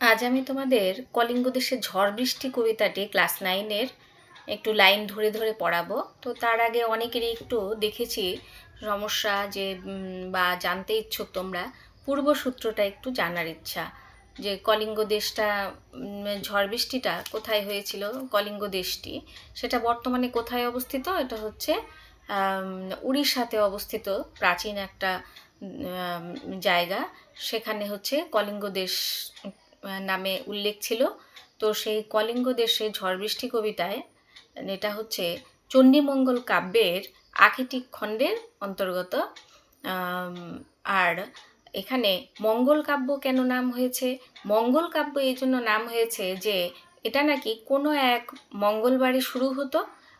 আজ আমি তোমাদের কলিঙ্গ দেশের ঝড় বৃষ্টি কবিতাটি ক্লাস নাইনের একটু লাইন ধরে ধরে পড়াবো। তো তার আগে অনেকেরই একটু দেখেছি সমস্যা যে বা জানতে ইচ্ছুক তোমরা পূর্বসূত্রটা একটু জানার ইচ্ছা যে কলিঙ্গ দেশটা ঝড় বৃষ্টিটা কোথায় হয়েছিল, কলিঙ্গ দেশটি। সেটা বর্তমানে কোথায় অবস্থিত? এটা হচ্ছে উড়িষ্যাতে অবস্থিত প্রাচীন একটা জায়গা। সেখানে হচ্ছে কলিঙ্গ দেশ নামে উল্লেখ ছিল। তো সেই কলিঙ্গ দেশে ঝড় বৃষ্টি কবিতায়, এটা হচ্ছে চণ্ডীমঙ্গল কাব্যের আখিটিক খণ্ডের অন্তর্গত আর এখানে মঙ্গল কাব্য কেন নাম হয়েছে? মঙ্গল কাব্য এই জন্য নাম হয়েছে যে, এটা নাকি কোনো এক মঙ্গলবারে শুরু হতো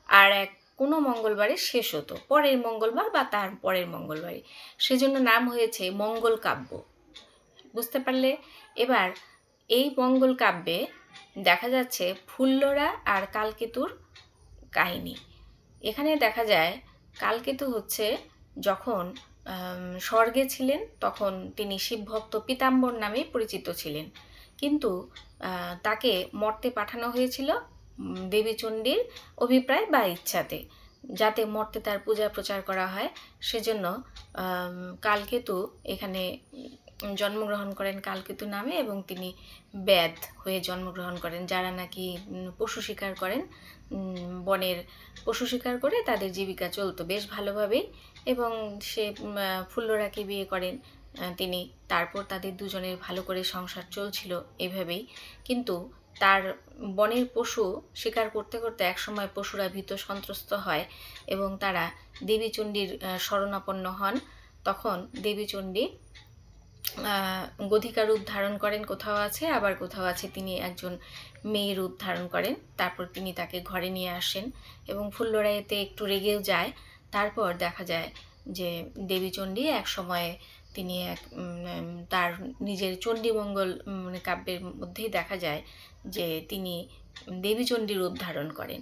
আর এক কোনো মঙ্গলবারে শেষ হতো, পরের মঙ্গলবার বা তার পরের মঙ্গলবারে। সেজন্য নাম হয়েছে মঙ্গল কাব্য। বুঝতে পারলে? এবার এই মঙ্গল কাব্যে দেখা যাচ্ছে ফুল্লরা আর কালকেতুর কাহিনী। এখানে দেখা যায় কালকেতু হচ্ছে যখন স্বর্গে ছিলেন, তখন তিনি শিবভক্ত পীতাম্বর নামে পরিচিত ছিলেন। কিন্তু তাকে মর্তে পাঠানো হয়েছিল দেবীচণ্ডীর অভিপ্রায় বা ইচ্ছাতে। যাতে মর্তে তার পূজা প্রচার করা হয়, সেজন্য কালকেতু এখানে জন্মগ্রহণ করেন কালকেতু নামে এবং তিনি ব্যাধ হয়ে জন্মগ্রহণ করেন। যারা নাকি পশু শিকার করেন বনের পশু শিকার করে তাদের জীবিকা চলতো বেশ ভালোভাবেই এবং সে ফুল্লরাকে বিয়ে করেন। তিনি তারপর তাদের দুজনের ভালো করে সংসার চলছিল এভাবেই। কিন্তু তার বনের পশু শিকার করতে করতে একসময় পশুরা ভীত সন্ত্রস্ত হয় এবং তারা দেবীচণ্ডীর শরণাপন্ন হন। তখন দেবীচণ্ডী গধিকা রূপ ধারণ করেন, কোথাও আছে, আবার কোথাও আছে, তিনি একজন মেয়ে রূপ ধারণ করেন, তারপর তিনি তাকে ঘরে নিয়ে আসেন এবং ফুল্লরা এতে একটু রেগেও যায়। তারপর দেখা যায় যে দেবীচণ্ডী এক সময়ে তিনি এক তার নিজের চণ্ডীমঙ্গল মানে কাব্যের মধ্যেই দেখা যায় যে তিনি দেবীচণ্ডী রূপ ধারণ করেন।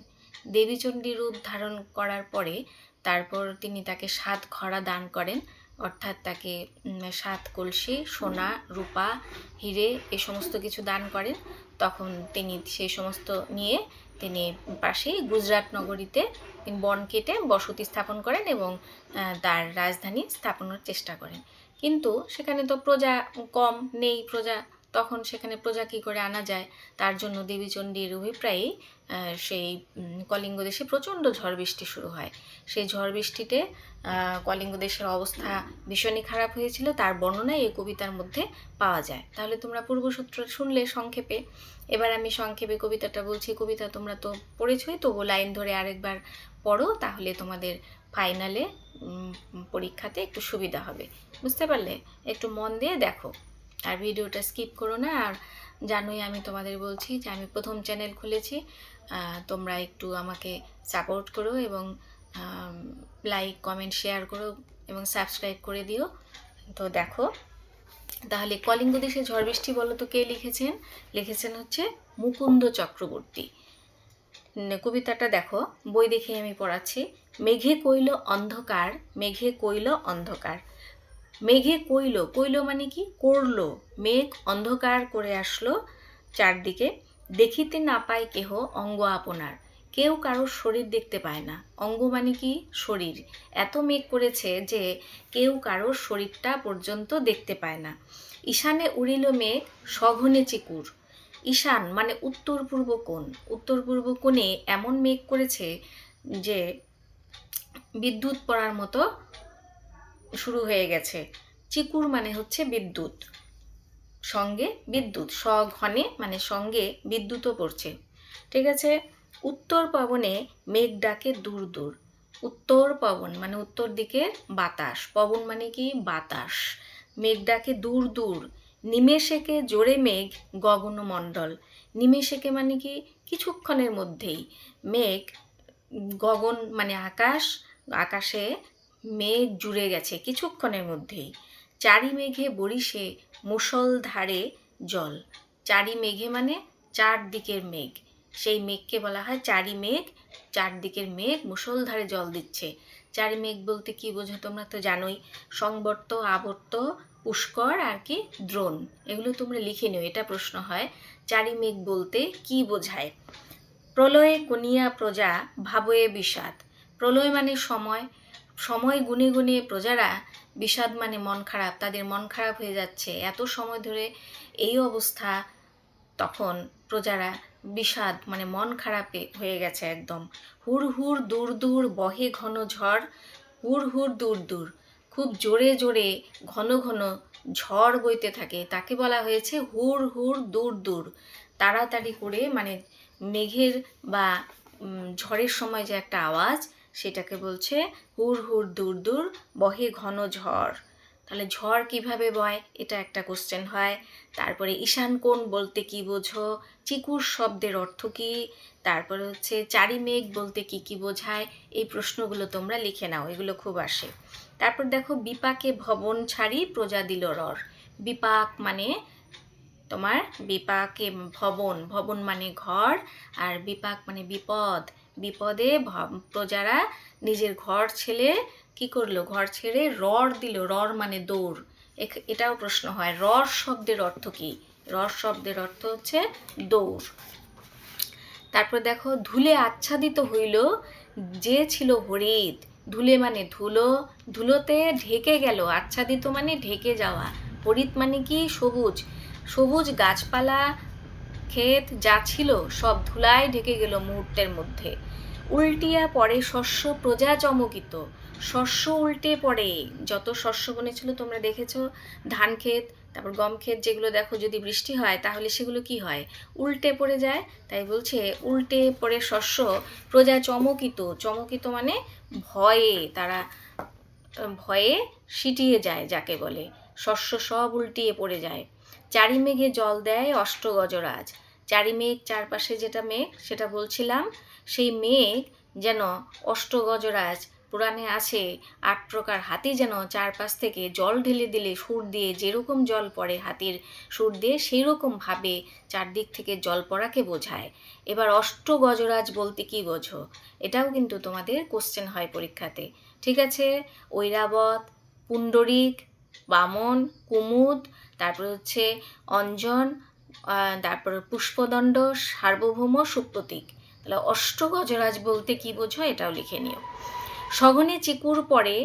দেবীচণ্ডী রূপ ধারণ করার পরে তারপর তিনি তাকে সাত খরা দান করেন। অর্থাৎ তাকে সাত কলসি, সোনা, রূপা, হিরে এ সমস্ত কিছু দান করেন। তখন তিনি সেই সমস্ত নিয়ে তিনি পাশেই গুজরাট নগরীতে তিনি বন কেটে বসতি স্থাপন করেন এবং তার রাজধানী স্থাপনের চেষ্টা করেন। কিন্তু সেখানে তো প্রজা কম, নেই প্রজা তখন সেখানে প্রজা কী করে আনা যায়? তার জন্য দেবীচণ্ডীর অভিপ্রায়ে সেই কলিঙ্গ দেশে প্রচণ্ড ঝড় বৃষ্টি শুরু হয়। সেই ঝড় বৃষ্টিতে কলিঙ্গ দেশের অবস্থা ভীষণই খারাপ হয়েছিল। তার বর্ণনা এই কবিতার মধ্যে পাওয়া যায়। তাহলে তোমরা পূর্বসূত্র শুনলে সংক্ষেপে। এবার আমি সংক্ষেপে কবিতাটা বলছি। কবিতা তোমরা তো পড়েছই, তবু লাইন ধরে আরেকবার পড়ো, তাহলে তোমাদের ফাইনালে পরীক্ষাতে একটু সুবিধা হবে। বুঝতে পারলে? একটু মন দিয়ে দেখো। আর ভিডিওটা স্কিপ করো না। আর জানোই আমি তোমাদের বলছি যে আমি প্রথম চ্যানেল খুলেছি। তোমরা একটু আমাকে সাপোর্ট করো এবং লাইক কমেন্ট শেয়ার করো এবং সাবস্ক্রাইব করে দিও। তো দেখো, তাহলে কলিঙ্গ দেশে ঝড় বৃষ্টি বলো তো কে লিখেছেন? লিখেছেন হচ্ছে মুকুন্দ চক্রবর্তী। কবিতাটা দেখো, বই দেখে আমি পড়াচ্ছি। মেঘে কইল অন্ধকার, মেঘে কইল অন্ধকার। মেঘে কইল কইল মানে কি? করল। মেঘ অন্ধকার করে আসলো চারদিকে। দেখিতে না পায় কেহ অঙ্গ আপনার। কেউ কারোর শরীর দেখতে পায় না। অঙ্গ মানে কি? শরীর। এত মেঘ করেছে যে কেউ কারোর শরীরটা পর্যন্ত দেখতে পায় না। ঈশানে উড়িল মেঘ সঘনে চিকুর। ঈশান মানে উত্তর পূর্ব কোণ। উত্তর পূর্ব কোণে এমন মেঘ করেছে যে বিদ্যুৎ পড়ার মতো শুরু হয়ে গেছে। চিকুর মানে হচ্ছে বিদ্যুৎ। সঙ্গে বিদ্যুৎ, সঘনে মানে সঙ্গে বিদ্যুৎও পড়ছে। ঠিক আছে? উত্তর পবনে মেঘ ডাকে দূর দূর। উত্তর পবন মানে উত্তর দিকে বাতাস। পবন মানে কি? বাতাস। মেঘ ডাকে দূর দূর। নিমেষেকে জোরে মেঘ গগনমণ্ডল। নিমেষেকে মানে কি? কিছুক্ষণের মধ্যেই। মেঘ গগন মানে আকাশ, আকাশে মেঘ জুড়ে গেছে কিছুক্ষণের মধ্যেই। চারি মেঘে বরিশে মুষলধারে জল। চারি মেঘে মানে চারদিকের মেঘ। সেই মেঘকে বলা হয় চারি মেঘ চারদিকের মেঘ মুষলধারে জল দিচ্ছে। চারি মেঘ বলতে কি বোঝো তোমরা তো জানোই। সংবর্ত, আবর্ত, পুষ্কর আর কি দ্রোণ। এগুলো তোমরা লিখে নিও, এটা প্রশ্ন হয়। চারি মেঘ বলতে কি বোঝায়? প্রলয়ে কনিয়া প্রজা ভাবয়ে বিষাদ। প্রলয় মানে সময় সময় গুনে গুনে প্রজারা বিষাদ মানে মন খারাপ, তাদের মন খারাপ হয়ে যাচ্ছে। এত সময় ধরে এই অবস্থা তখন প্রজারা বিষাদ মানে মন খারাপে হয়ে গেছে একদম। হুর হুর দূর দূর বহে ঘন ঝড় হুর হুর দূর দূর। খুব জোরে জোরে ঘন ঘন ঝড় বইতে থাকে। তাকে বলা হয়েছে হুর হুর দূর দূর। তাড়াতাড়ি করে মানে মেঘের বা ঝড়ের সময় যে একটা আওয়াজ সেটাকে বলছে হুর হুর দূর দূর, বহে ঘন ঝড়। তাহলে ঝড় কীভাবে বয়? এটা একটা কোশ্চেন হয়। তারপরে ঈশান কোণ বলতে কি বোঝো? চিকুর শব্দের অর্থ কি? তারপরে হচ্ছে চারি মেঘ বলতে কি কি বোঝায়? এই প্রশ্নগুলো তোমরা লিখে নাও, এগুলো খুব আসে। তারপর দেখো, বিপাকে ভবন ছাড়ি প্রজা দিল রর। বিপাক মানে তোমার বিপাকে ভবন ভবন মানে ঘর, আর বিপাক মানে বিপদ। বিপদে প্রজারা নিজের ঘর ছেলে, কি করল? ঘর ছেড়ে রর দিল রর মানে দৌড়। এটাও প্রশ্ন হয় রর শব্দের অর্থ কি? রর শব্দের অর্থ হচ্ছে দৌড়। তারপর দেখো, ধুলে আচ্ছাদিত হইল, যে ছিল হরিদ। ধুলে মানে ধুলো, ধুলোতে ঢেকে গেল, আচ্ছাদিত মানে ঢেকে যাওয়া। হরিত মানে কি? সবুজ। সবুজ গাছপালা, ক্ষেত যা ছিল, সব ধুলায় ঢেকে গেল মুহূর্তের মধ্যে। উল্টিয়া পড়ে শস্য প্রজা চমকিত শস্য উল্টে পড়ে। যত শস্য বনেছিল তোমরা দেখেছ, ধান ক্ষেত, তারপর গম ক্ষেত যেগুলো দেখো যদি বৃষ্টি হয়, তাহলে সেগুলো কি হয়? উল্টে পড়ে যায়। তাই বলছে, উল্টে পড়ে শস্য প্রজা চমকিত। চমকিত মানে ভয়ে, তারা ভয়ে সিটিয়ে যায় যাকে বলে। শস্য সব উল্টিয়ে পড়ে যায়। চারি মেঘে জল দেয় অষ্ট গজরাজ চারি মেঘ চারপাশে যেটা মেঘ, সেটা বলছিলাম সেই মেঘ যেন অষ্ট গজরাজ পুরাণে আছে, আট প্রকার হাতি যেন চারপাশ থেকে জল ঢেলে দিলে সুর দিয়ে যেরকম জল পড়ে হাতির সুর দিয়ে সেই রকমভাবে চারদিক থেকে জল পড়াকে বোঝায়। এবার অষ্ট গজরাজ বলতে কি বোঝো? এটাও কিন্তু তোমাদের কোশ্চেন হয় পরীক্ষাতে। ঠিক আছে? ঐরাবত, পুণ্ডরিক, বামন, কুমুদ, তারপর হচ্ছে অঞ্জন তারপর পুষ্পদণ্ড, সার্বভৌম সুপ্রতীক। তাহলে অষ্টগজরাজ বলতে কি বোঝো এটাও লিখে নিও। সঘনে চিকুর পরে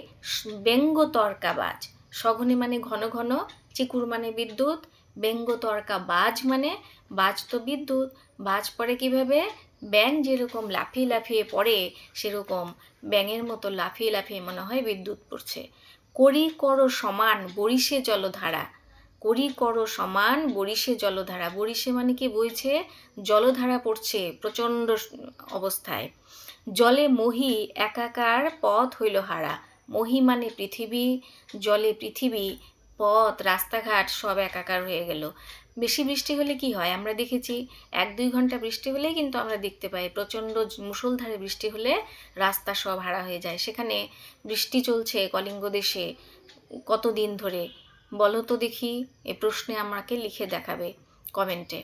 ব্যঙ্গ তর্কাবাজ সঘনে মানে ঘন ঘন, চিকুর মানে বিদ্যুৎ ব্যঙ্গ তর্কা বাজ মানে বাজ তো বিদ্যুৎ। বাজ পড়ে কীভাবে? ব্যাং যেরকম লাফিয়ে লাফিয়ে পড়ে, সেরকম ব্যাঙের মতো লাফিয়ে লাফিয়ে মনে হয় বিদ্যুৎ পড়ছে। করি কর সমান বরিশে জলধারা। করি কর সমান বরিশে জলধারা। বরিশে মানে কি বইছে? জলধারা পড়ছে প্রচণ্ড অবস্থায়। জলে মহি একাকার পথ হইল হারা। মহি মানে পৃথিবী, জলে পৃথিবী, পথ, রাস্তাঘাট সব একাকার হয়ে গেল। বেশি বৃষ্টি হলে কি হয়? আমরা দেখেছি এক দুই ঘণ্টা বৃষ্টি হলেই কিন্তু আমরা দেখতে পাই প্রচণ্ড মুষলধারে বৃষ্টি হলে রাস্তা সব হারা হয়ে যায়। সেখানে বৃষ্টি চলছে কলিঙ্গ দেশে কতদিন ধরে? বলো তো দেখি, এ প্রশ্নে আমাকে লিখে দেখাবে কমেন্টে।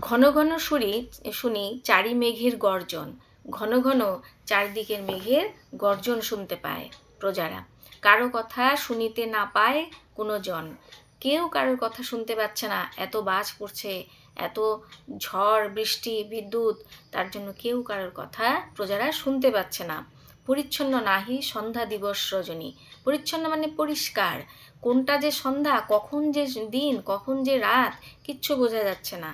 ঘন ঘন শুনি শুনি, চারি মেঘের গর্জন। ঘন ঘন চারিদিকের মেঘের গর্জন শুনতে পায় প্রজারা। কারও কথা শুনিতে না পায় কোনো জন। কেউ কারোর কথা শুনতে পাচ্ছে না, এত বাজ পড়ছে, এত ঝড়, বৃষ্টি, বিদ্যুৎ, তার জন্য কেউ কারোর কথা প্রজারা শুনতে পাচ্ছে না। পরিচ্ছন্ন নাহি সন্ধ্যা দিবস রজনী। পরিচ্ছন্ন মানে পরিষ্কার। কোনটা যে সন্ধ্যা, কখন যে দিন, কখন যে রাত, কিচ্ছু বোঝা যাচ্ছে না।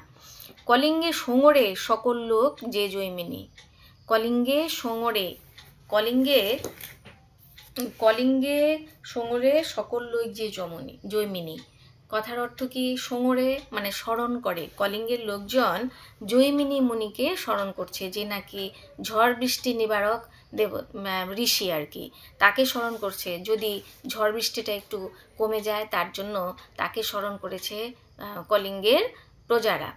কলিঙ্গে সোঙরে সকল লোক যে জৈমিনী। কলিঙ্গে সোঙরে, কলিঙ্গে কলিঙ্গে সোঙরে সকল লোক যে জমনি জৈমিনী। কথার অর্থ কি? সোঙরে মানে স্মরণ করে। কলিঙ্গের লোকজন জৈমিনী মুনিকে স্মরণ করছে, যে নাকি ঝড় বৃষ্টি নিবারক দেব ঋষি আর কি। তাকে স্মরণ করছে। যদি ঝড় বৃষ্টিটা একটু কমে যায়, তার জন্য তাকে স্মরণ করেছে কলিঙ্গের প্রজারা।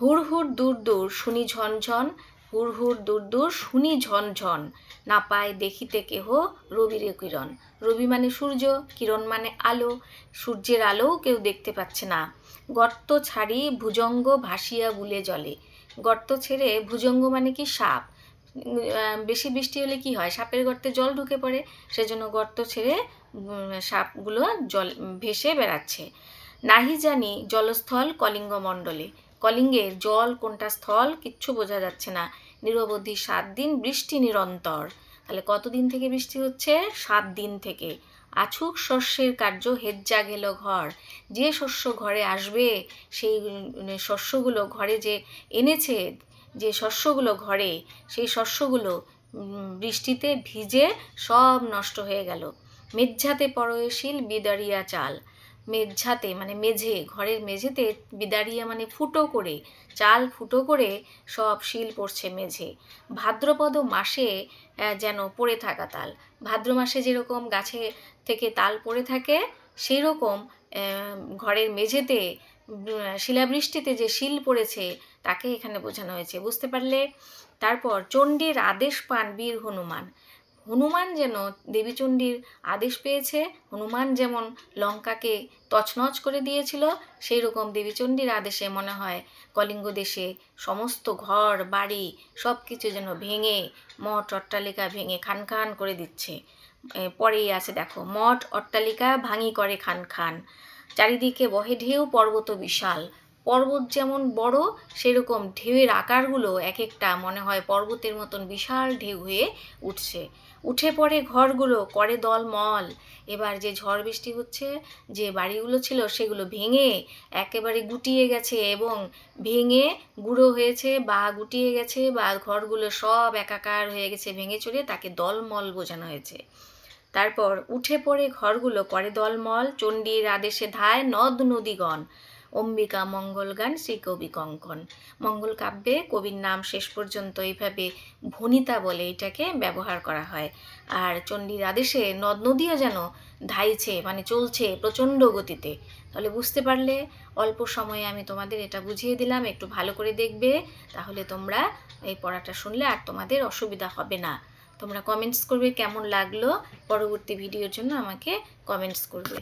হুড় হুড় দূর দূর শুনি ঝনঝন হুড় হুড় দূর দূর শুনি ঝনঝন না পায় দেখিতে কেহ রবির কিরণ। রবি মানে সূর্য, কিরণ মানে আলো। সূর্যের আলোও কেউ দেখতে পাচ্ছে না। গর্ত ছাড়ি ভুজঙ্গ ভাসিয়া বুলে জলে। গর্ত ছেড়ে ভুজঙ্গ মানে কি সাপ? বেশি বৃষ্টি হলে কি হয়? সাপের গর্তে জল ঢুকে পড়ে, সেজন্য গর্ত ছেড়ে সাপগুলো জল ভেসে বেড়াচ্ছে। নাহি জানি জলস্থল কলিঙ্গ মণ্ডলে। কলিঙ্গের জল কোনটা স্থল কিচ্ছু বোঝা যাচ্ছে না। নিরবধি সাত দিন বৃষ্টি নিরন্তর। তাহলে কতদিন থেকে বৃষ্টি হচ্ছে? সাত দিন থেকে। আছুক শস্যের কার্য হেজ্জা গেল ঘর। যে শস্য ঘরে আসবে, সেই শস্যগুলো ঘরে যে এনেছে যে শস্যগুলো ঘরে, সেই শস্যগুলো বৃষ্টিতে ভিজে সব নষ্ট হয়ে গেল। মেঝাতে পরয়শীল বিদারিয়া চাল। মেঝাতে মানে মেঝে, ঘরের মেঝেতে বিদারিয়া মানে ফুটো করে, চাল ফুটো করে সব শিল পড়ছে মেঝে। ভাদ্রপদ মাসে যেন পড়ে থাকা তাল। ভাদ্র মাসে যেরকম গাছে থেকে তাল পড়ে থাকে সেই রকম ঘরের মেঝেতে শিলাবৃষ্টিতে যে শিল পড়েছে তাকে এখানে বোঝানো হয়েছে। বুঝতে পারলে? তারপর চণ্ডীর আদেশ পান বীর হনুমান। হনুমান যেন দেবীচণ্ডীর আদেশ পেয়েছে, হনুমান যেমন লঙ্কাকে তছনছ করে দিয়েছিল সেই রকম দেবীচণ্ডীর আদেশে মনে হয় কলিঙ্গ দেশে সমস্ত ঘর, বাড়ি সব কিছু যেন ভেঙে, মঠ অট্টালিকা ভেঙে খান খান করে দিচ্ছে। পরেই আছে দেখো, মঠ অট্টালিকা ভাঙি করে খান খান। চারিদিকে বহে ঢেউ, পর্বত বিশাল। পর্বত যেমন বড়, সেরকম ঢেউয়ের আকারগুলো এক একটা মনে হয় পর্বতের মতন বিশাল ঢেউ হয়ে উঠছে। উঠে পড়ে ঘরগুলো, করে দল মল এবার যে ঝড় বৃষ্টি হচ্ছে, যে বাড়িগুলো ছিল, সেগুলো ভেঙে একেবারে গুটিয়ে গেছে এবং ভেঙে গুঁড়ো হয়েছে বা গুটিয়ে গেছে বা ঘরগুলো সব একাকার হয়ে গেছে, ভেঙে চড়ে তাকে দলমল বোঝানো হয়েছে। তারপর উঠে পড়ে ঘরগুলো, করে দলমল, চণ্ডীর আদেশে ধায় নদ নদীগণ। অম্বিকা মঙ্গল গান শ্রীকবি কঙ্কন। মঙ্গল কাব্যে কবির নাম শেষ পর্যন্ত এইভাবে ভনিতা বলে এটাকে ব্যবহার করা হয়। আর চণ্ডীর আদেশে নদ নদীও যেন ধাইছে মানে চলছে প্রচণ্ড গতিতে। তাহলে বুঝতে পারলে অল্প সময়ে আমি তোমাদের এটা বুঝিয়ে দিলাম, একটু ভালো করে দেখবে, তাহলে তোমরা এই পড়াটা শুনলে আর তোমাদের অসুবিধা হবে না। তোমরা কমেন্টস করবে কেমন লাগল, পরবর্তী ভিডিওর জন্য আমাকে কমেন্টস করবে।